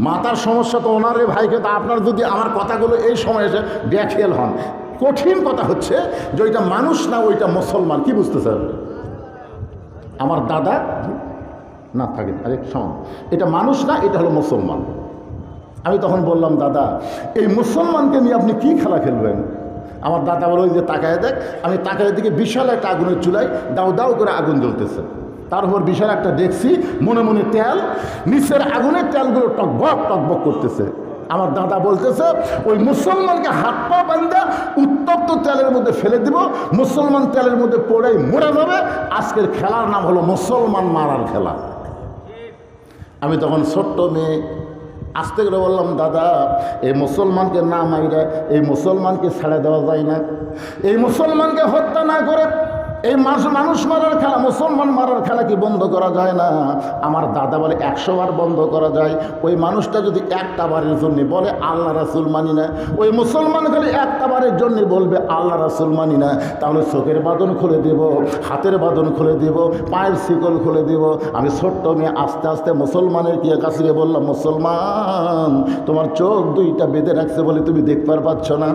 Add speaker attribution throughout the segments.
Speaker 1: মাতার সমস্যা তো ওনারে ভাইকে, তা আপনার যদি আমার কথাগুলো এই সময় এসে ব্যাখেল হন। কঠিন কথা হচ্ছে যে ওইটা মানুষ না, ওইটা মুসলমান। কি বুঝতে স্যার? আমার দাদা, না থাকে আরে সমান এটা মানুষ না, এটা হলো মুসলমান। আমি তখন বললাম, দাদা, এই মুসলমানকে নিয়ে আপনি কি খেলা খেলবেন? আমার দাদা বলো ওই যে, তাকায় দেখ। আমি তাকায় দিকে বিশাল একটা আগুনের চুলায় দাও দাও করে আগুন জ্বলতেছে। তার উপর বিশাল একটা দেখছি, মনে মনে তেল, নিচের আগুনের তেলগুলো টকবক টকবক করতেছে। আমার দাদা বলতেছে, ওই মুসলমানকে হাত পা বান্ধা উত্তপ্ত তেলের মধ্যে ফেলে দিব, মুসলমান তেলের মধ্যে পড়েই মরে যাবে। আজকের খেলার নাম হলো মুসলমান মারার খেলা। আমি তখন ছোট্ট মেয়ে আসতে করে বললাম, দাদা, এই মুসলমানকে না মাইরা, এই মুসলমানকে ছেড়ে দেওয়া যায় না। এই মুসলমানকে হত্যা না করে এই মাস মানুষ মারার খেলা, মুসলমান মারার খেলা কি বন্ধ করা যায় না? আমার দাদা বলে, একশো বার বন্ধ করা যায়। ওই মানুষটা যদি একটা বারের জন্য বলে, আল্লাহ রাসুল মানি না। ওই মুসলমান খালি একটা বারের জন্য বলবে, আল্লাহ রাসুল মানি না। তাহলে চোখের বাদন খুলে দেব, হাতের বাদন খুলে দেব, পায়ের শিকল খুলে দেব। আমি ছোট্ট মেয়ে, আস্তে আস্তে মুসলমানের কি কাছে গিয়ে বললাম, মুসলমান, তোমার চোখ দুইটা বেঁধে রাখছে বলে তুমি দেখবার পাচ্ছ না।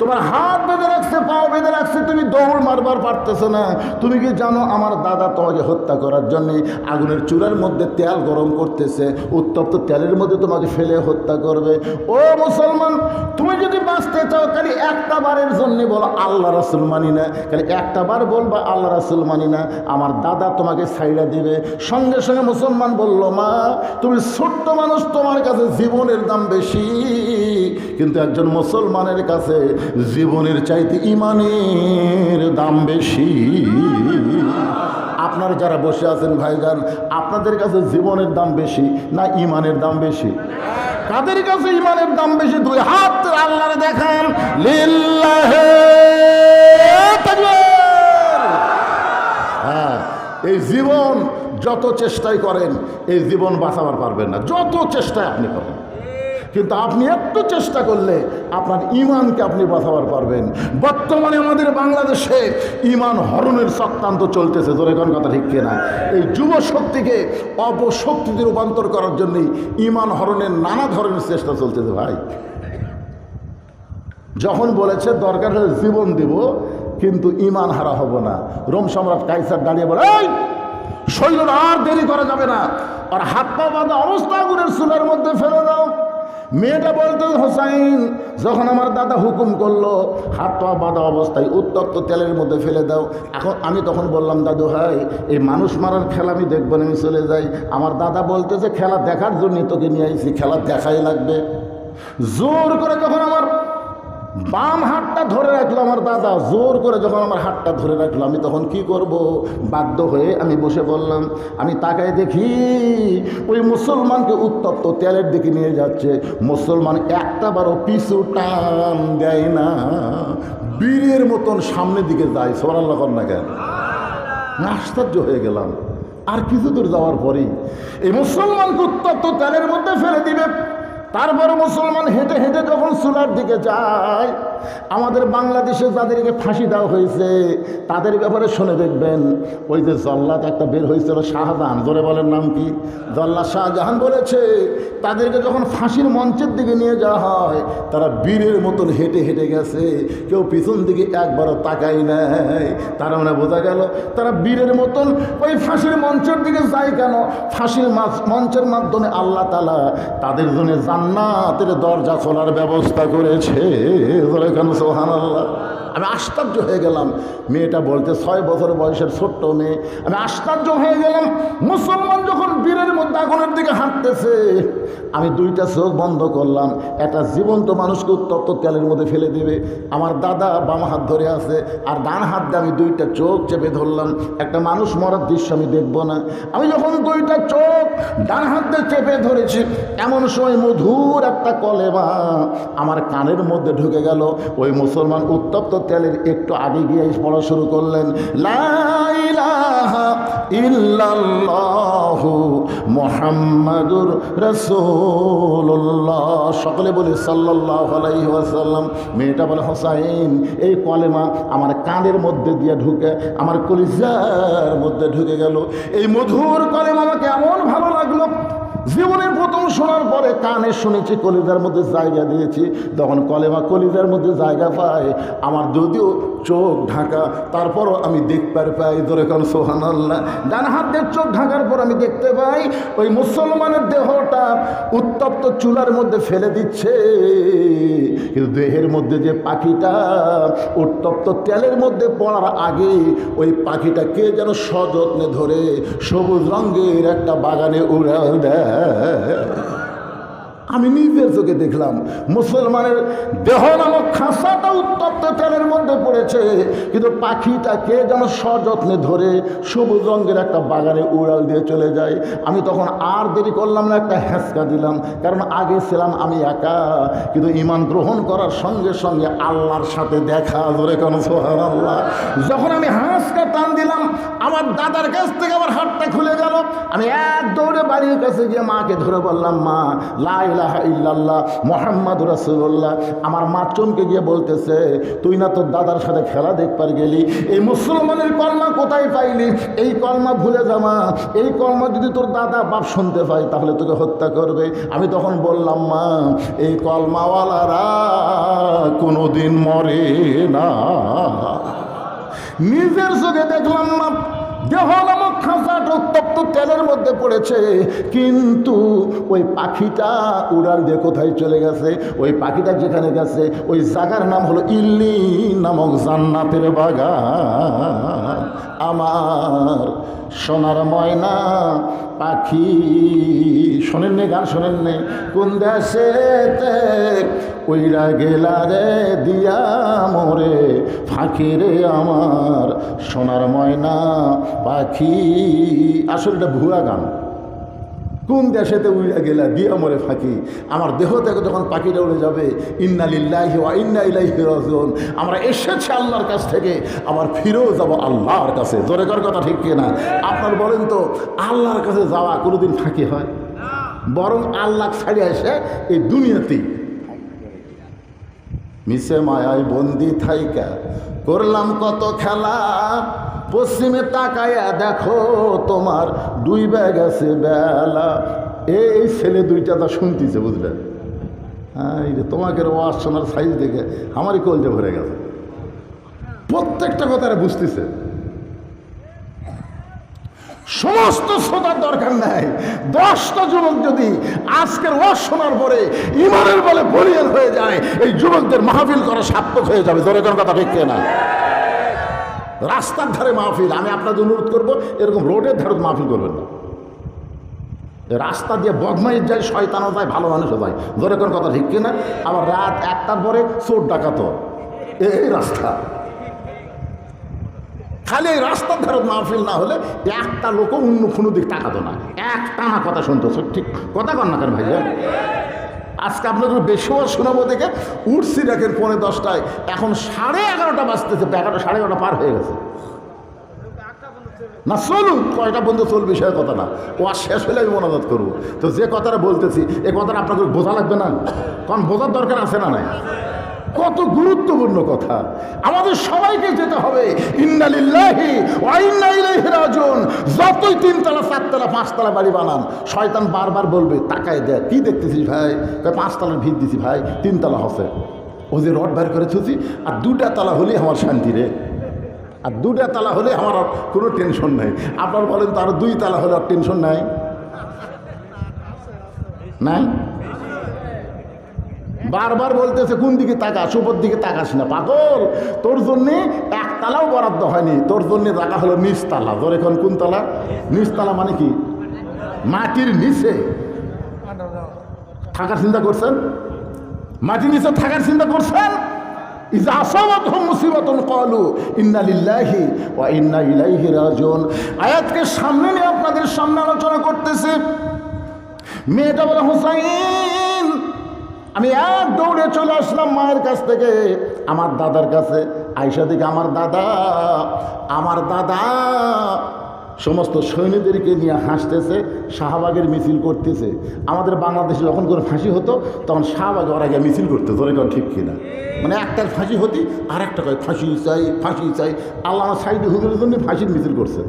Speaker 1: তোমার হাত বেঁধে রাখছে, পাও বেঁধে রাখছে, তুমি দৌড় মারবার পারতেছো না। তুমি কি জানো আমার দাদা তোমাকে হত্যা করার জন্যে আগুনের চুলার মধ্যে তেল গরম করতেছে, উত্তপ্ত তেলের মধ্যে তোমাকে ফেলে হত্যা করবে? ও মুসলমান, তুমি যদি বাঁচতে চাও, খালি একটা বারের জন্য বলো, আল্লাহ রাসুল মানি না। খালি একটা বার বলবা, আল্লাহ রাসুল মানি না। আমার দাদা তোমাকে ছাইড়া দিবে। সঙ্গে সঙ্গে মুসলমান বলল, মা, তুমি ছোট্ট মানুষ, তোমার কাছে জীবনের দাম বেশি। কিন্তু একজন মুসলমানের কাছে জীবনের চাইতে ইমানের দাম বেশি। আপনারা যারা বসে আছেন ভাইজান, আপনাদের কাছে জীবনের দাম বেশি না ইমানের দাম বেশি? কাদের কাছে ইমানের দাম বেশি? দুই হাত আল্লাহরে দেখান। হ্যাঁ এই জীবন যত চেষ্টাই করেন, এই জীবন বাঁচাবার পারবেন না। যত চেষ্টায় আপনি করেন। কিন্তু আপনি একটু চেষ্টা করলে আপনার ইমানকে আপনি বাঁচাবার পারবেন। বর্তমানে আমাদের বাংলাদেশে ইমান হরণের চক্রান্ত চলতেছে, জোরে কোন কথা ঠিক কিনা? এই যুব শক্তিকে অপশক্তিতে রূপান্তর করার জন্যই ইমান হরণের নানা ধরনের চেষ্টা চলতেছে ভাই। যখন বলেছে, দরকার হলে জীবন দিব, কিন্তু ইমান হারা হব না। রোম সম্রাট কাইসার দাঁড়িয়ে বলে শৈল আর দেরি করা যাবে না। আর হাত পা বাঁধা অবস্থা আগুনের চুলের মধ্যে ফেলে দাও। মেয়েটা বলতো, হোসাইন, যখন আমার দাদা হুকুম করল, হাত পা বাঁধা অবস্থায় উত্তপ্ত তেলের মধ্যে ফেলে দাও, এখন আমি তখন বললাম, দাদু ভাই, এই মানুষ মারার খেলা আমি দেখব না, আমি চলে যাই। আমার দাদা বলতেছে খেলা দেখার জন্য তোকে নিয়ে আইছি, খেলা দেখাই লাগবে। জোর করে যখন আমার বাম হাতটা ধরে রাখল আমার দাদা। জোর করে যখন আমার হাতটা ধরে রাখল, আমি তখন কি করব? বাধ্য হয়ে আমি বসে বললাম, আমি তাকায় দেখি, ওই মুসলমানকে উত্তপ্ত তেলের দিকে নিয়ে যাচ্ছে। মুসলমান একটা বারো পিছু টান দেয় না। বীরের মতন সামনের দিকে যায় সোরাল্লা কর না কেন? আশ্চর্য হয়ে গেলাম। আর কিছু দূর যাওয়ার পরেই এই মুসলমানকে উত্তপ্ত তেলের মধ্যে ফেলে দিবে। তারপরে মুসলমান হেঁটে হেঁটে যখন চুলার দিকে যায়, আমাদের বাংলাদেশে যাদেরকে ফাঁসি দেওয়া হয়েছে, তাদের ব্যাপারে শুনে দেখবেন, ওই যে জল্লাদ একটা বের হয়েছিল শাহজাহান ধরে বলেন নাম কি? জল্লাদ শাহজাহান বলেছে, তাদেরকে যখন ফাঁসির মঞ্চের দিকে নিয়ে যাওয়া হয়, তারা বীরের মতন হেঁটে হেঁটে গেছে, কেউ পিছন দিকে একবারও তাকাই নাই। তারা মানে বোঝা গেল, তারা বীরের মতন ওই ফাঁসির মঞ্চের দিকে যায় কেন? ফাঁসির মঞ্চের মাধ্যমে আল্লাহ তালা তাদের জন্য জান্নাতের দরজা খোলার ব্যবস্থা করেছে। সোহান আল্লাহ আমি আশ্চর্য হয়ে গেলাম। মেয়েটা বলতে, ছয় বছর বয়সের ছোট্ট মেয়ে। আমি আশ্চর্য হয়ে গেলাম। মুসলমান যখন বীরের মধ্যে আগুনের দিকে হাঁটতেছে, আমি দুইটা চোখ বন্ধ করলাম। একটা জীবন্ত মানুষকে উত্তপ্ত তেলের মধ্যে ফেলে দেবে। আমার দাদা বাম হাত ধরে আছে, আর ডান হাত দিয়ে আমি দুইটা চোখ চেপে ধরলাম। একটা মানুষ মরার দৃশ্য আমি দেখব না। আমি যখন দুইটা চোখ ডান হাত দিয়ে চেপে ধরেছি, এমন সময় মধুর একটা কলেমা আমার কানের মধ্যে ঢুকে গেল। ওই মুসলমান উত্তপ্ত তেলের একটু আগে গিয়ে পড়া শুরু করলেন সকলে বলি সাল্লাহ মেয়েটা বলে, হোসাইন, এই কলেমা আমার কানের মধ্যে দিয়ে ঢুকে, আমার কলিজার মধ্যে ঢুকে গেল। এই মধুর কলেমা আমাকে এমন ভালো লাগল জীবনের প্রথম শোনার পরে কানে শুনেছি, কলিজার মধ্যে জায়গা দিয়েছি। তখন কলেমা কলিজার মধ্যে জায়গা পায়। আমার যদিও চোখ ঢাকা, তারপরও আমি দেখতে পাই ধরে কারণ সোহান আল্লাহ ডান হাতের চোখ ঢাকার পর আমি দেখতে পাই, ওই মুসলমানের দেহটা উত্তপ্ত চুলার মধ্যে ফেলে দিচ্ছে। কিন্তু দেহের মধ্যে যে পাখিটা, উত্তপ্ত তেলের মধ্যে পড়ার আগে ওই পাখিটা কে যেন সযত্নে ধরে সবুজ রঙের একটা বাগানে উড়াল দেয়। é, é. é. আমি নিজের চোখে দেখলাম, মুসলমানের দেহ নামক খাঁচাটা উত্তপ্ত তেলের মধ্যে পড়েছে। কিন্তু পাখিটা কে যেন সযত্নে ধরে সবুজ রঙের একটা বাগানে উড়াল দিয়ে চলে যায়। আমি তখন আর দেরি করলাম না, একটা হ্যাঁচকা দিলাম। কারণ আগে ছিলাম আমি একা। কিন্তু ইমান গ্রহণ করার সঙ্গে সঙ্গে আল্লাহর সাথে দেখা ধরে কেন সোহান আল্লাহ যখন আমি হাঁসকা টান দিলাম, আমার দাদার কাছ থেকে আমার হাতটা খুলে গেল। আমি এক দৌড়ে বাড়ির কাছে গিয়ে মাকে ধরে বললাম, মা লাই ইলাহা ইল্লাল্লাহ মোহাম্মদ রাসুল্লাহ আমার মা চমকে গিয়ে বলতেছে, তুই না তোর দাদার সাথে খেলা দেখবার গেলি? এই মুসলমানের কলমা কোথায় পাইলি? এই কলমা ভুলে যামা এই কলমা যদি তোর দাদা বাপ শুনতে পাই তাহলে তোকে হত্যা করবে। আমি তখন বললাম, মা, এই কলমাওয়ালারা কোনোদিন মরে না। নিজের চোখে দেখলাম না দেহ খাঁচাটা উত্তপ্ত তেলের মধ্যে পড়েছে। কিন্তু ওই পাখিটা উড়াল দিয়ে কোথায় চলে গেছে? ওই পাখিটা যেখানে গেছে, ওই জায়গার নাম হলো ইল্লি নামক জান্নাতের বাগান। আমার সোনার ময়না পাখি, শোনেননি গান শোনেননি? কোন দেশেতে ওইরা গেলা রে দিয়া মোরে ফাঁকি রে আমার সোনার ময়না পাখি? আসলে এটা ভুয়া গান। কোন দেশেতে উইরা গেলা দিয়া মরে ফাঁকি। আমার দেহ থেকে যখন পাখিটা উড়ে যাবে, ইন্না লিল্লাহি ওয়া ইন্না ইলাইহি রাজিউন। আমরা এসেছি আল্লাহর কাছ থেকে, আবার ফিরেও যাব আল্লাহর কাছে। জোরে কর কথা ঠিক কিনা? আপনার বলেন তো, আল্লাহর কাছে যাওয়া কোনোদিন ফাঁকি হয়? বরং আল্লাহ ছাড়িয়ে এসে এই দুনিয়াতেই মিশে মায়ায় বন্দি থাইকা। করলাম কত খেলা পশ্চিমে তাকায়া দেখো তোমার দুই ব্যাগ আছে বেলা। এই ছেলে দুইটা তা শুনতেছে বুঝলেন হ্যাঁ তোমাকে ওয়াজ সাইজ দেখে আমারই কলজে ভরে গেছে। প্রত্যেকটা কথা বুঝতেছে। সমস্ত শ্রোতার দরকার নাই। দশটা যুবক যদি আজকের ওয়াজ শোনার পরে ইমানের বলে বলিয়ান হয়ে যায়, এই যুবকদের মাহফিল করা সার্থক হয়ে যাবে। জোরে কোনো কথা ঠিক না রাস্তার ধারে মাহফিল, আমি আপনাদের অনুরোধ করব, এরকম রোডের ধারে মাহফিল করবেন না। রাস্তা দিয়ে বদমাইশ যায়, শয়তানও যায়, ভালো মানুষও যায়। জোরে কোনো কথা ঠিক কিনা? আবার রাত একটার পরে চোর ডাকাতো। এই রাস্তা। খালি এই রাস্তার ধারে মাহফিল না হলে একটা লোকও অন্য কোনো দিক তাকাতো না। একটা না কথা শুনতো ঠিক কথা কন না কেন ভাইয়া? আজকে আপনাদের বেশিও শোনাবো দেখে উঠছি দেখেন পরে দশটায়। এখন সাড়ে এগারোটা বাজতেছে এগারোটা সাড়ে এগারোটা পার হয়ে গেছে। না, চলুন, কয়টা বন্ধু চলবে সে কথা না। ও আর শেষ হলে আমি মনোজাত করব। তো যে কথাটা বলতেছি, এ কথাটা আপনাকে বোঝা লাগবে না? কারণ বোঝার দরকার আছে না নাই? কত গুরুত্বপূর্ণ কথা। আমাদের সবাইকে যেতে হবে। ইন্নালিল্লাহি রাজিউন। যতই তিনতলা, চারতলা, পাঁচতলা বাড়ি বানান, শয়তান বারবার বলবে, তাকায় দেখ, কি দেখতেছিস ভাই? পাঁচতলার ভিত দিছি ভাই, তিনতলা হসে। ও যে রড বের করে থুছি আর দুটা তলা হলেই আমার শান্তি রে। আর দুটা তালা হলে আমার কোনো টেনশন নাই। আপনার বলেন তো আরও দুই তালা হলে আর টেনশন নাই? নাই? বারবার বলতেছে, কোন দিকে তাকাস? উপর দিকে তাকাস না, পাগল। তোর জন্যে একতলাও বরাদ্দ হয়নি। তোর জন্যে রাখা হলো নিচতলা তোর এখন কোন তলা? নিচতলা মানে কি? মাটির নিচে। থাকার চিন্তা করছেন? মাটির নিচে থাকার চিন্তা করছেন? ইন্না সামনে আপনাদের সামনে আলোচনা করতেছে। মেয়েটা বলে, হুসাইন আমি এক দৌড়ে চলে আসলাম মায়ের কাছ থেকে। আমার দাদার কাছে। আইসা দিকে আমার দাদা আমার দাদা সমস্ত সৈন্যদেরকে নিয়ে হাসতেছে, শাহবাগের মিছিল করতেছে। আমাদের বাংলাদেশে যখন করে ফাঁসি হতো, তখন শাহবাগে ওরা গিয়ে মিছিল করতে। তোরে কোন ঠিক কিনা? মানে একটার ফাঁসি হতি আর একটা কয়, ফাঁসি চাই ফাঁসি চাই। আল্লাহ সাইড হুজুরের জন্য ফাঁসির মিছিল করছে।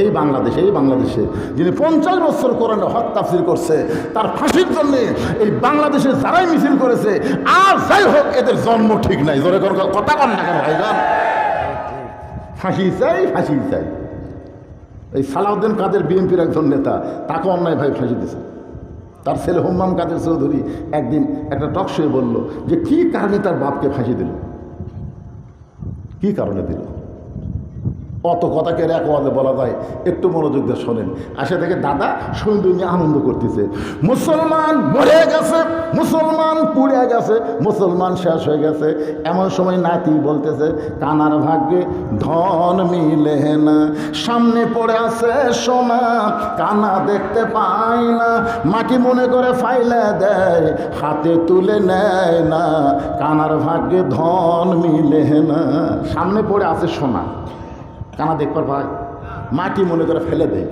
Speaker 1: এই বাংলাদেশে এই বাংলাদেশে যিনি পঞ্চাশ বছর কোরআনে হক তাফসির করছে, তার ফাঁসির জন্যে এই বাংলাদেশে যারাই মিছিল করেছে, আর যাই হোক, এদের জন্ম ঠিক নাই। জোরে কোন কথা কন না কেন ভাইজান ফাঁসি চাই ফাঁসি চাই। এই সালাউদ্দিন কাদের বিএনপির একজন নেতা তাকে অন্যায়ভাবে ফাঁসি দিয়েছে তার ছেলে হুম্মাম কাদের চৌধুরী একদিন একটা টক শোয়ে বলল যে, কি কারণে তার বাপকে ফাঁসি দিল? কি কারণে দিল? অত কথাকে এক ওয়াজে বলা যায়? একটু মনোযোগ দিয়ে শোনেন। আসে থেকে দাদা সৈন্য নিয়ে আনন্দ করতেছে। মুসলমান মরে গেছে, মুসলমান পুড়ে গেছে, মুসলমান শেষ হয়ে গেছে। এমন সময় নাতি বলতেছে, কানার ভাগ্যে ধন মিলে না। সামনে পড়ে আছে সোনা, কানা দেখতে পায় না। মাটি মনে করে ফাইলে দেয়, হাতে তুলে নেয় না। কানার ভাগ্যে ধন মিলে না। সামনে পড়ে আছে সোনা। কানা দেখবার ভাই। মাটি মনে করে ফেলে দেয়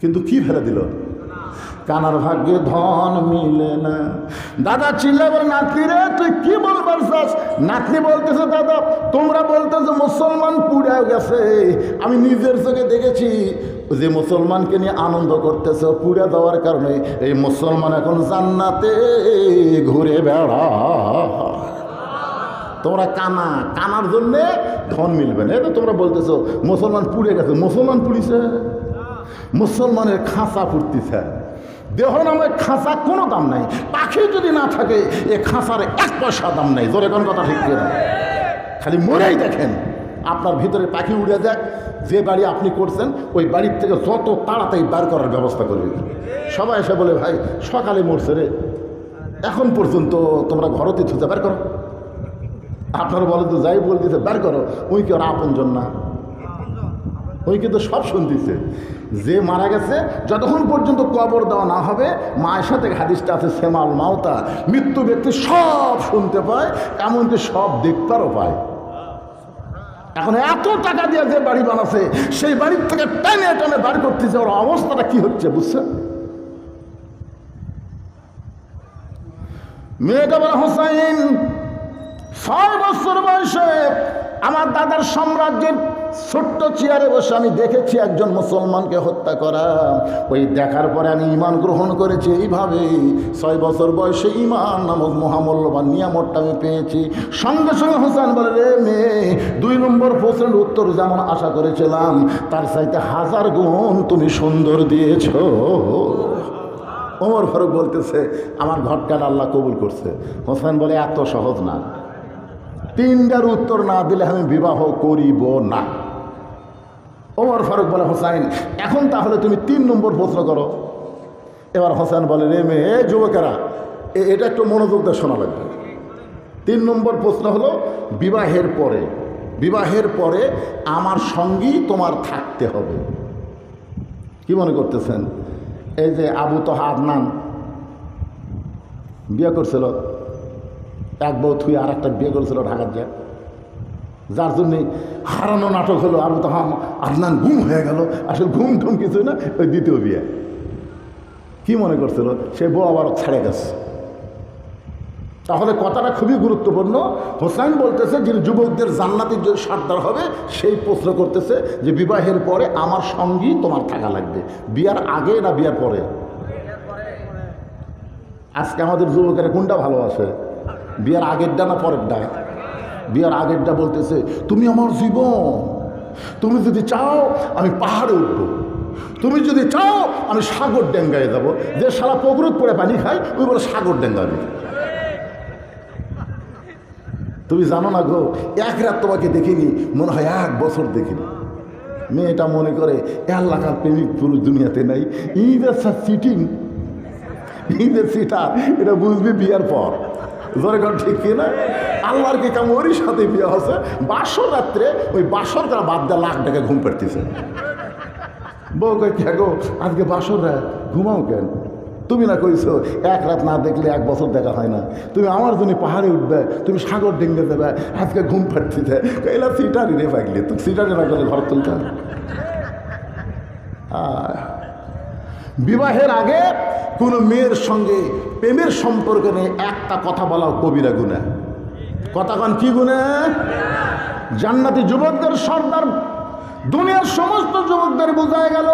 Speaker 1: কিন্তু কি ফেলে দিল? কানার ভাগ্যে ধন মিলে না। দাদা চিল্লে বলে নাতনি রে, তুই কি বলবার চাস নাতনি বলতেছে, দাদা, তোমরা বলতেছো মুসলমান পুড়ে গেছে। আমি নিজের চোখে দেখেছি যে মুসলমানকে নিয়ে আনন্দ করতেছে পুড়ে দেওয়ার কারণে। এই মুসলমান এখন জান্নাতে ঘুরে বেড়া তোমরা কানা, কানার জন্যে ধন মিলবে না। এটা তোমরা বলতেছো, মুসলমান পুড়ে গেছে, মুসলমান পুড়িছে? মুসলমানের খাঁচা ফুটতিছে দেহ নামের খাঁচা কোনো দাম নাই। পাখি যদি না থাকে, এ খাঁচার এক পয়সা দাম নাই। জোরে কোন কথা ঠিক না খালি মরেই দেখেন। আপনার ভিতরে পাখি উড়ে যাক, যে বাড়ি আপনি করছেন, ওই বাড়ির থেকে যত তাড়াতাড়ি বার করার ব্যবস্থা করবে সবাই এসে বলে, ভাই, সকালে মরছে রে। এখন পর্যন্ত তোমরা ঘরতে থুতে বার করো। আপনারা বলেন তো, যাই বলতেছে বের করো। ওই কি ওর আপনজন না? ওই কিন্তু সব শুনতেছে। যে মারা গেছে, যতক্ষণ পর্যন্ত কবর দেওয়া না হবে, মায়ের সাথে হাদিসটা আছে সেমাল মাওতা মৃত্যু ব্যক্তি সব শুনতে পায়, এমনকি সব দেখতারও পায়। এখন এত টাকা দিয়ে যে বাড়ি বানাচ্ছে সেই বাড়ির থেকে টেনে টেনে বার করতেছে, ওর অবস্থাটা কি হচ্ছে, বুঝছেন? মেয়েটা বলে, হোসাইন ছয় বছর বয়সে আমার দাদার সাম্রাজ্যের ছোট্ট চেয়ারে বসে আমি দেখেছি একজন মুসলমানকে হত্যা করা। ওই দেখার পরে আমি ইমান গ্রহণ করেছি এইভাবে। ছয় বছর বয়সে ইমান নামক মহামূল্যবান নিয়ামতটা আমি পেয়েছি। সঙ্গে সঙ্গে হোসেন বলে রে মেয়ে, দুই নম্বর প্রশ্নের উত্তর যেমন আশা করেছিলাম, তার চাইতে হাজার গুণ তুমি সুন্দর দিয়েছ। ওমর ফারুক বলতেছে, আমার ঘটকাটা আল্লাহ কবুল করছে। হোসেন বলে, এত সহজ না। তিনটার উত্তর না দিলে আমি বিবাহ করিব না। ওমর ফারুক বলে, হোসাইন, এখন তাহলে তুমি তিন নম্বর প্রশ্ন করো। এবার হোসেন বলে, রে মেয়ে, এ যুবকেরা এটা একটু মনোযোগ দিয়ে শোনা লাগবে। তিন নম্বর প্রশ্ন হলো, বিবাহের পরে বিবাহের পরে আমার সঙ্গী তোমার থাকতে হবে। কি মনে করতেছেন? এই যে আবু তোহা আদনান বিয়ে করছিল। এক বউ থুই আর একটা বিয়ে করেছিল ঢাকার যা যার জন্যে হারানো নাটক হলো, আর তোহা আদনান ঘুম হয়ে গেল। আসলে ঘুম টুম কিছু না, ওই দ্বিতীয় বিয়ে। কি মনে করছিল? সে বউ আবার ছেড়ে গেছে। তাহলে কথাটা খুবই গুরুত্বপূর্ণ। হোসাইন বলতেছে যে যুবকদের জান্নাতের যে সারদার হবে, সেই প্রশ্ন করতেছে যে বিবাহের পরে আমার সঙ্গী তোমার থাকা লাগবে। বিয়ার আগে না বিয়ার পরে? আজকে আমাদের যুবকেরা কোনটা ভালোবাসে? বিয়ার আগেরটা না পরের পরেরটা বিয়ার আগেরটা বলতেছে, তুমি আমার জীবন, তুমি যদি চাও আমি পাহাড়ে উঠবো। তুমি যদি চাও আমি সাগর ডেঙ্গায় যাব। যে সারা পকরত পরে পানি খায়, ওই বলে সাগর ডেঙ্গাবে। তুমি জানো না গো, এক রাত তোমাকে দেখিনি, মনে হয় এক বছর দেখিনি। মেয়েটা মনে করে, এলাকার প্রেমিক পুরুষ দুনিয়াতে নাই, ঈদের সিটিং ঈদের সিটার এটা বুঝবি বিয়ার পর। জোরে কর ঠিক কি না? আল্লাহর কি কাম ওরই সাথে বিয়ে হচ্ছে বাসর রাত্রে ওই বাসর তারা বাদ দেওয়া লাখ টাকা ঘুম পাড়তেছে। বউ কয়, কে গো, আজকে বাসর রাত, ঘুমাও কেন? তুমি না কইছো, এক রাত না দেখলে এক বছর দেখা হয় না। তুমি আমার জন্য পাহাড়ে উঠবে, তুমি সাগর ডেঙ্গে দেবে আজকে ঘুম পাড়তেছে। এলা সিটারি রে পাইলে তুমি সিটারি গেলে ঘর তুলতে বিবাহের আগে কোনো মেয়ের সঙ্গে প্রেমের সম্পর্ক নিয়ে একটা কথা বলাও কবিরা গুণা। কথা কন কি গুণা? জান্নাতি যুবকদের সর্দার, দুনিয়ার সমস্ত যুবকদের বোঝায় গেল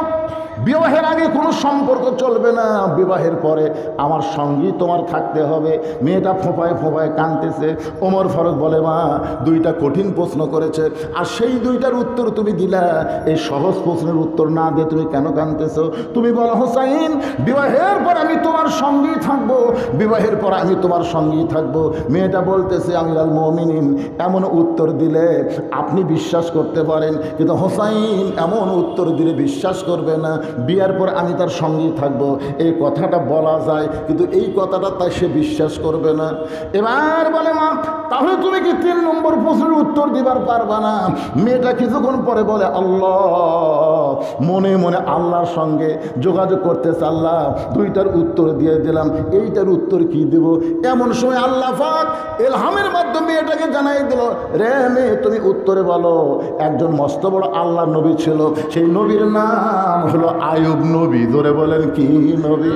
Speaker 1: বিবাহের আগে কোনো সম্পর্ক চলবে না। বিবাহের পরে আমার সঙ্গী তোমার থাকতে হবে। মেয়েটা ফোঁপায় ফোঁপায় কানতেছে ওমর ফারুক বলে, মা, দুইটা কঠিন প্রশ্ন করেছে। আর সেই দুইটার উত্তর তুমি দিলা। এই সহজ প্রশ্নের উত্তর না দিয়ে তুমি কেন কানতেছো তুমি বলো, হোসাইন, বিবাহের পর আমি তোমার সঙ্গেই থাকব। বিবাহের পর আমি তোমার সঙ্গেই থাকব। মেয়েটা বলতেছে আমি আল মমিনিন। এমন উত্তর দিলে আপনি বিশ্বাস করতে পারেন। কিন্তু হোসাইন এমন উত্তর দিলে বিশ্বাস করবে না। বিয়ার পর আমি তার সঙ্গেই থাকব। এই কথাটা বলা যায়, কিন্তু এই কথাটা তাই সে বিশ্বাস করবে না। এবার বলে, মা, তাহলে তুমি কি তিন নম্বর প্রশ্নের উত্তর দিবার পারবা না? মেয়েটা কিছুক্ষণ পরে বলে, আল্লাহ, মনে মনে আল্লাহর সঙ্গে যোগাযোগ করতেছে আল্লাহ, দুইটার উত্তর দিয়ে দিলাম। এইটার উত্তর কি দেব? এমন সময় আল্লাহ পাক এলহামের মাধ্যমে এটাকে জানাই দিল, রে মেয়ে, তুমি উত্তরে বলো, একজন মস্ত বড় আল্লাহ নবী ছিল। সেই নবীর নাম হলো আয়ুব নবী ধরে বলেন কি নবী?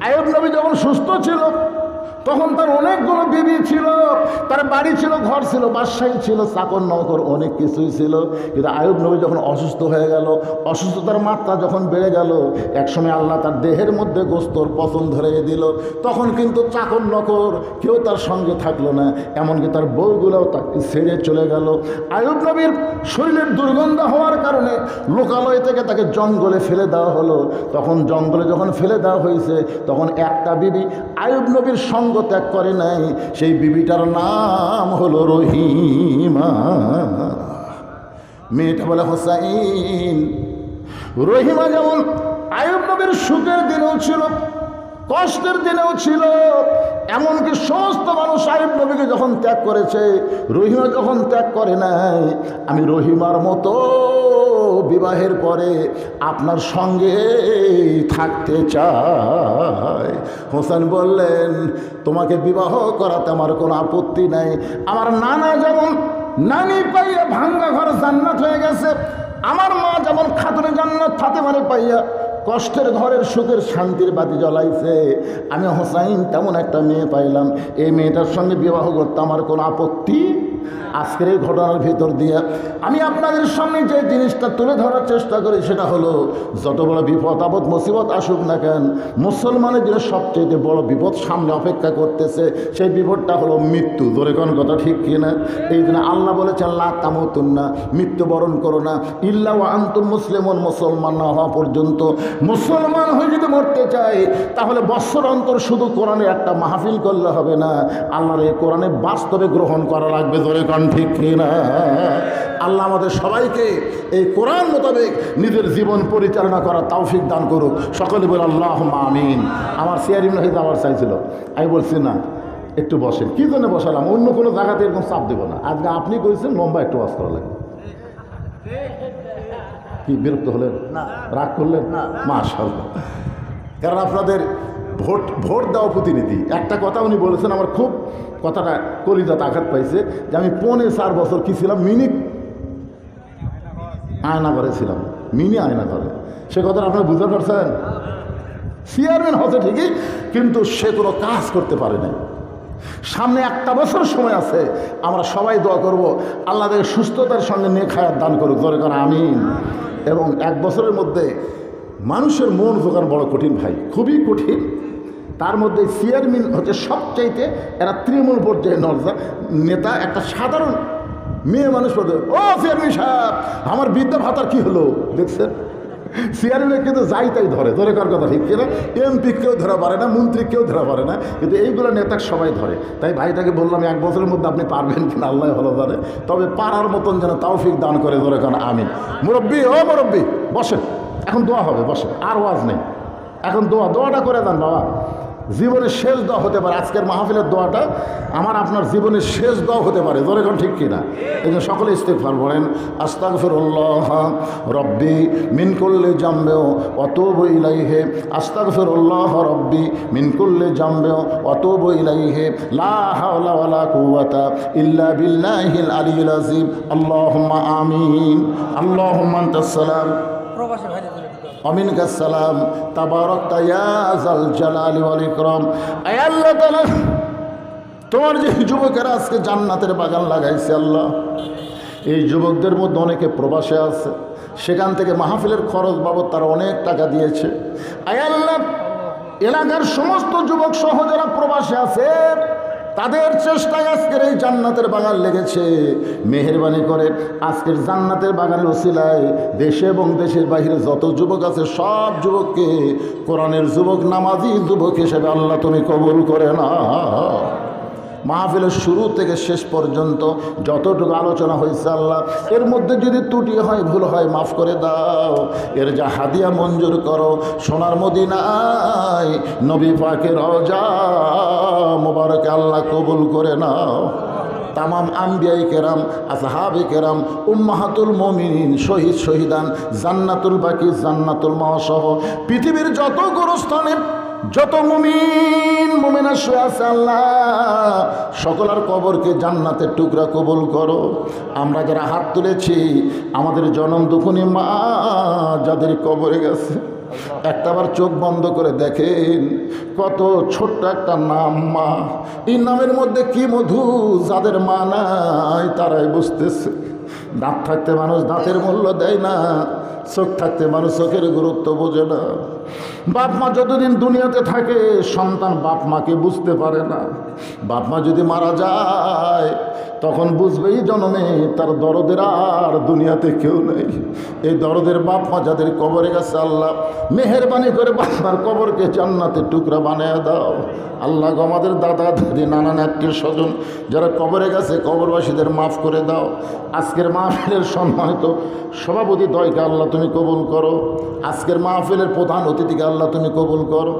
Speaker 1: আয়ুব নবী যখন সুস্থ ছিল তখন তার অনেকগুলো বিবি ছিল। তার বাড়ি ছিল, ঘর ছিল, বাসাই ছিল, চাকর নকর অনেক কিছুই ছিল। কিন্তু আয়ুব নবী যখন অসুস্থ হয়ে গেল, অসুস্থতার মাত্রা যখন বেড়ে গেল, একসময় আল্লাহ তার দেহের মধ্যে গোস্তর পচন ধরে দিল। তখন কিন্তু চাকর নকর কেউ তার সঙ্গে থাকল না, এমনকি তার বউগুলোও তাকে ছেড়ে চলে গেল। আয়ুব নবীর শরীরের দুর্গন্ধ হওয়ার কারণে লোকালয় থেকে তাকে জঙ্গলে ফেলে দেওয়া হলো। তখন জঙ্গলে যখন ফেলে দেওয়া হয়েছে, তখন একটা বিবি আয়ুব নবীর সঙ্গ ত্যাগ করে নাই। সেই বিবিটার নাম হলো রহিমা। মেয়েটা বলে, হোসাইন, রহিমা যেমন আয়ুব নবীর সুখের দিনেও ছিল, কষ্টের দিনেও ছিল এমনকি সমস্ত মানুষ সাহেব নবীকে যখন ত্যাগ করেছে, রহিমা যখন ত্যাগ করে নাই, আমি রহিমার মতো বিবাহের পরে আপনার সঙ্গে থাকতে চাই। হোসেন বললেন, তোমাকে বিবাহ করাতে আমার কোনো আপত্তি নাই। আমার নানা যেমন নানি পাইয়া ভাঙ্গা ঘর জান্নাত হয়ে গেছে, আমার মা যেমন খাতুনে জান্নাত ফাতে মারে পাইয়া কষ্টের ঘরের সুখের শান্তির বাতি জ্বলাইছে। আমি হোসাইন তেমন একটা মেয়ে পাইলাম। এই মেয়েটার সঙ্গে বিবাহ করতে আমার কোনো আপত্তি আজকের এই ঘটনার ভিতর দিয়ে আমি আপনাদের সামনে যে জিনিসটা তুলে ধরার চেষ্টা করি, সেটা হলো যত বড় বিপদ, আপদ, মুসিবত আসুক না কেন, মুসলমানের জন্য সবচেয়ে বড় বিপদ সামনে অপেক্ষা করতেছে, সেই বিপদটা হলো মৃত্যু। ধরে কোন কথা ঠিক কিনা? এই জন্য আল্লাহ বলেছেন আল্লাহ তামতুন না মৃত্যুবরণ করো না। ইল্লা ও আন্তম মুসলিমন, মুসলমান না হওয়া পর্যন্ত। মুসলমান হয়ে যদি মরতে চায়, তাহলে বৎসর অন্তর শুধু কোরআনে একটা মাহফিল করলে হবে না। আল্লাহর এই কোরআনে বাস্তবে গ্রহণ করা লাগবে ধরে কন ঠিক কিনা? আল্লাহ আমাদের সবাইকে এই কোরআন মোতাবেক নিজের জীবন পরিচালনা করার তৌফিক দান করুক। সকলে বলে আল্লাহ আমিন। আমার সিয়ারিম নাহিদ আমার চাইছিল। আমি বলছি না একটু বসেন। কী জন্য বসালাম? অন্য কোনো জায়গাতে এরকম চাপ দেবো না। আজকে আপনি করেছেন লম্বা একটু ওয়াজ করা লাগবে। কি বিরক্ত হলেন?
Speaker 2: না।
Speaker 1: রাগ করলেন?
Speaker 2: না।
Speaker 1: মাশাল্লাহ কারণ আপনাদের ভোট ভোট দেওয়া প্রতিনিধি। একটা কথা উনি বলেছেন, আমার খুব কথাটা কলিজাতে আঘাত পাইছে, যে আমি পৌনে চার বছর কি ছিলাম? মিনি আয়না ঘরে ছিলাম। মিনি আয়না ঘরে সে কথাটা আপনারা বুঝতে পারছেন? চেয়ারম্যান হতে ঠিকই, কিন্তু সে কোনো কাজ করতে পারে নাই। সামনে একটা বছর সময় আছে, আমরা সবাই দোয়া করব, আল্লাহ সুস্থতার সঙ্গে নিয়ে খায়ার দান করুক ধরে করে আমিন। এবং এক বছরের মধ্যে মানুষের মন জোগান বড় কঠিন ভাই, খুবই কঠিন। তার মধ্যে চেয়ারম্যান হচ্ছে সবচাইতে, এরা তৃণমূল পর্যায়ে নর্জা নেতা একটা সাধারণ মেয়ে মানুষ বলতে, ও চেয়ারম্যান সাহেব, আমার বিদ্যা ভাতার কি হলো? দেখছেন? চেয়ারম্যান কিন্তু যাই তাই ধরে ধরে কার কথা ঠিক কিনা? এমপি কেউ ধরা পারে না, মন্ত্রী কেউ ধরা পারে না, কিন্তু এইগুলো নেতা সবাই ধরে। তাই ভাইটাকে বললাম, এক বছরের মধ্যে আপনি পারবেন কিনা? আল্লাহ ভালো জানে। তবে পারার মতন যেন তৌফিক দান করে ধরে কারণ আমি মুরব্বী, ও মুরব্বী বসে এখন দোয়া হবে বসে আর ওয়াজ নেই। এখন দোয়া, দোয়াটা করে দেন, বাবা। জীবনের শেষ দোয়া হতে পারে। আজকের মাহফিলের দোয়াটা আমার আপনার জীবনের শেষ দোয়া হতে পারে। ধরে কোন ঠিক কিনা? এই জন্য সকলে ইস্তেকফার বলেন আস্তাক ফিরুল্লাহ রব্বি মিন করলে জামবেও অত বইলাইহে আস্তাক ফিরুল্লাহ রব্বি মিন করলে জামবেও অত বইলাইহে লা হাওলা ওয়ালা কুওয়াতা ইল্লা বিল্লাহিল আলিয়্যিল আযীম। আল্লাহুম্মা আমিন। আনতাস সালাম।
Speaker 2: প্রবাসী দোয়া
Speaker 1: অমিন সালাম তাবারক তায়াজাল জালালি ওয়াল ইকরাম। আল্লাহ তাআলা, তোমার যে যুবকেরা আজকে জান্নাতের বাগান লাগাইছে আল্লাহ, এই যুবকদের মধ্যে অনেকে প্রবাসে আছে, সেখান থেকে মাহফিলের খরচ বাবদ তারা অনেক টাকা দিয়েছে। আয় আল্লাহ, এলাকার সমস্ত যুবক সহ যারা প্রবাসে আছে তাদের চেষ্টায় আজকের এই জান্নাতের বাগান লেগেছে। মেহরবানি করে আজকের জান্নাতের বাগানের ওসিলায় দেশে এবং দেশের বাহিরে যত যুবক আছে, সব যুবককে কোরআনের যুবক, নামাজি যুবক হিসেবে আল্লাহ তুমি কবুল করে না মাহফিলের শুরু থেকে শেষ পর্যন্ত যতটুকু আলোচনা হয়েছে আল্লাহ, এর মধ্যে যদি ত্রুটি হয়, ভুল হয়, মাফ করে দাও। এর যা হাদিয়া মঞ্জুর করো, সোনার মদিনায় নবী পাকের রজা মোবারকে আল্লাহ কবুল করে নাও। তামাম আম্বিয়াই কেরাম, আসহাবে কেরাম, উম্মাহাতুল মমিন শহীদ শহীদান, জান্নাতুল বাকি, জান্নাতুল মাসহ পৃথিবীর যত গোরস্থানে যত মুমিন, মুমিনা শুয়ে আছে আল্লাহ। সকলার কবরকে জান্নাতের টুকরা কবুল করো। আমরা যারা হাত তুলেছি, আমাদের জনম দুখুনি মা যাদের কবরে গেছে। একটা একটাবার চোখ বন্ধ করে দেখেন, কত ছোট্ট একটা নাম মা। এই নামের মধ্যে কি মধু, যাদের মা নাই, তারাই বুঝতেছে। দাঁত থাকতে মানুষ দাঁতের মূল্য দেয় না, চোখ থাকতে মানুষ চোখের গুরুত্ব বোঝে না। বাপ মা যতদিন দুনিয়াতে থাকে, সন্তান বাপ মাকে বুঝতে পারে না। বাপ মা যদি মারা যায়, তখন বুঝবেই জন্মে, তার দরদের আর দুনিয়াতে কেউ নেই। এই দরদের বাপ মা যাদের কবরে গেছে, আল্লাহ মেহরবানি করে বাপমার কবরকে জান্নাতের টুকরা বানিয়ে দাও। আল্লাহ আমাদের দাদা, দাদি নানান আত্মীয় স্বজন, যারা কবরে গেছে, কবরবাসীদের মাফ করে দাও। আজকের মাহফিলের সম্মানিত সভাপতি দয়কে আল্লাহ তুমি কবুল করো। আজকের মাহফিলের প্রধান অতিথিকে আল্লাহ তুমি কবুল করো।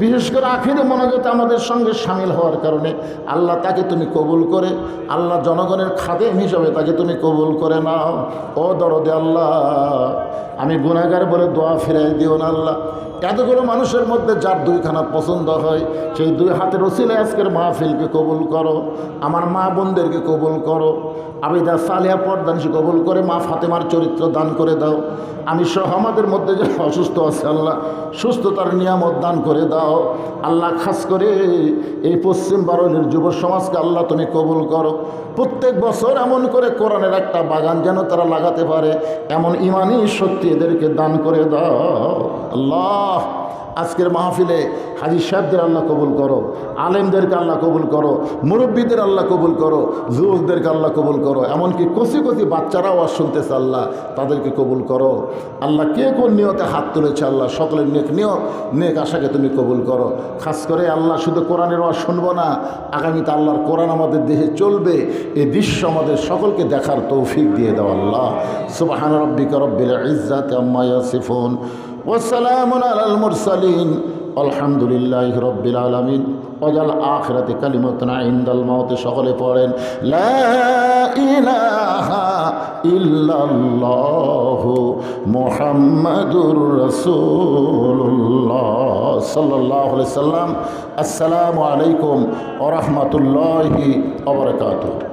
Speaker 1: বিশেষ করে আখিরে মনোগত আমাদের সঙ্গে সামিল হওয়ার কারণে আল্লাহ তাকে তুমি কবুল করে, আল্লাহ জনগণের খাদেম হিসাবে তাকে তুমি কবুল করে নাও। ও দরদে আল্লাহ, আমি গুণাগার বলে দোয়া ফিরাই দিও না আল্লাহ। এতগুলো মানুষের মধ্যে যার দুইখানা পছন্দ হয়, সেই দুই হাতের ওসিলে আজকের মাহফিলকে কবুল করো। আমার মা বোনদেরকে কবুল করো। আবিদা সালিয়া পর্দানিসি কবুল করে, মা ফাতেমার চরিত্র দান করে দাও। আমি সহ আমাদের মধ্যে যে অসুস্থ আছে আল্লাহ, সুস্থতার নিয়ামত দান করে দাও। আল্লাহ খাস করে এই পশ্চিম বারণের যুব সমাজকে আল্লাহ তুমি কবুল করো। প্রত্যেক বছর এমন করে কোরআনের একটা বাগান যেন তারা লাগাতে পারে, এমন ইমানই সত্যি এদেরকে দান করে দাও। আল্লাহ আজকের মাহফিলে হাজি সাহেবদের আল্লাহ কবুল করো, আলেমদেরকে আল্লাহ কবুল করো, মুরব্বীদের আল্লাহ কবুল করো, যুবকদেরকে আল্লাহ কবুল করো, এমনকি কচি কচি বাচ্চারাও আর শুনতেছে আল্লাহ, তাদেরকে কবুল করো। আল্লাহ কে কোন নিয়তে হাত তুলেছে আল্লাহ, সকলের নেক নিয়ত, নেক আশাকে তুমি কবুল করো। খাস করে আল্লাহ শুধু কোরআনের ওয়াজ শুনব না, আগামীতে আল্লাহর কোরআন আমাদের দেহে চলবে, এই দৃশ্য আমাদের সকলকে দেখার তৌফিক দিয়ে দাও আল্লাহ। সুবাহান রব্বিকা রব্বিল ইজ্জাত আম্মা ইয়াসিফুন। ওয়াসালাম আলাল মুরসালিন। আলহামদুলিল্লাহ রব্বিল আলমিন। অজাল আখরাতে কালিমতনা ইন্দাল মাওতে সকলে পড়েন ইল্লাল্লাহু মুহাম্মাদুর রাসূলুল্লাহ সাল্লাল্লাহু আলাইহি সাল্লাম আসসালামু আলাইকুম ওয়া রাহমাতুল্লাহি ওয়া বারাকাতুহু।